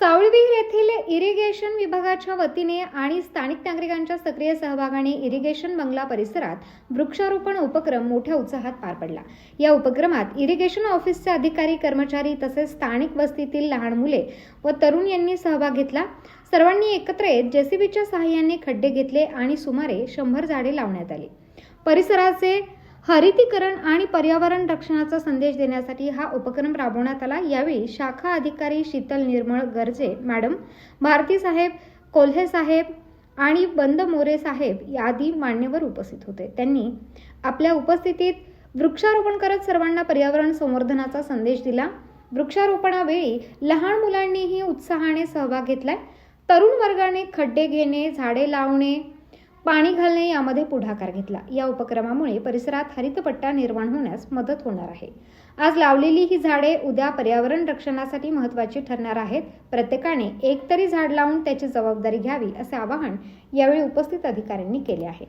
सावळीविहीर येथील इरिगेशन विभागाच्या वतीने आणि स्थानिक नागरिकांच्या सक्रिय सहभागाने इरिगेशन बंगला परिसरात वृक्षारोपण उपक्रम मोठ्या उत्साहात पार पडला. या उपक्रमात इरिगेशन ऑफिसचे अधिकारी कर्मचारी तसेच स्थानिक वस्तीतील लहान मुले व तरुण यांनी सहभाग घेतला. सर्वांनी एकत्र येत जेसीबीच्या सहाय्याने खड्डे घेतले आणि सुमारे शंभर झाडे लावण्यात आली. परिसराचे हरितीकरण आणि पर्यावरण रक्षणाचा संदेश देण्यासाठी हा उपक्रम राबवण्यात आला. यावेळी शाखा अधिकारी शीतल निर्मळ गर्जे मॅडम भारती साहेब कोल्हे साहेब आणि बंद मोरे साहेब आदी मान्यवर उपस्थित होते. त्यांनी आपल्या उपस्थितीत वृक्षारोपण करत सर्वांना पर्यावरण संवर्धनाचा संदेश दिला. वृक्षारोपणावेळी लहान मुलांनीही उत्साहाने सहभाग घेतलाय. तरुण वर्गाने खड्डे घेणे झाडे लावणे पाणी घालणे यामध्ये पुढाकार घेतला. या उपक्रमामुळे परिसरात हरितपट्टा निर्माण होण्यास मदत होणार आहे. आज लावलेली ही झाडे उद्या पर्यावरण रक्षणासाठी महत्त्वाची ठरणार आहेत. प्रत्येकाने एक तरी झाड लावून त्याची जबाबदारी घ्यावी असे आवाहन यावेळी उपस्थित अधिकाऱ्यांनी केले आहे.